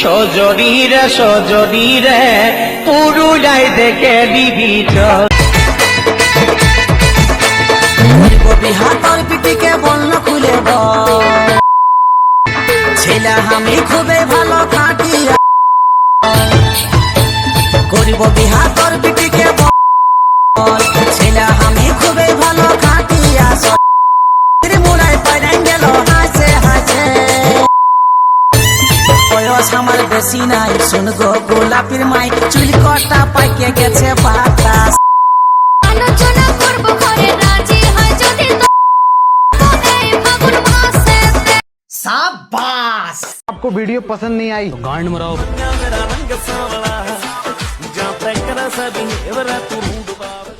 জলমল সজনীরে পুরুলাই দেখে দিবি হাতর পিটিকে খুলে ছেলে আমি খুবই ভালো করিব বিহাতর বয়স আমার বেশি নাই শুন গো গোলাপির মাই চুল কটা পাইকে গেছে বাতাস আলোচনা করব ঘরে রাজি হয় যদি তো এই ফাগুন মাসেতে সাবাস आपको वीडियो पसंद नहीं आई तो गांड मराओ मेरा रंग सांवला जब तक रस भी एवरा तू ढूंढ पावे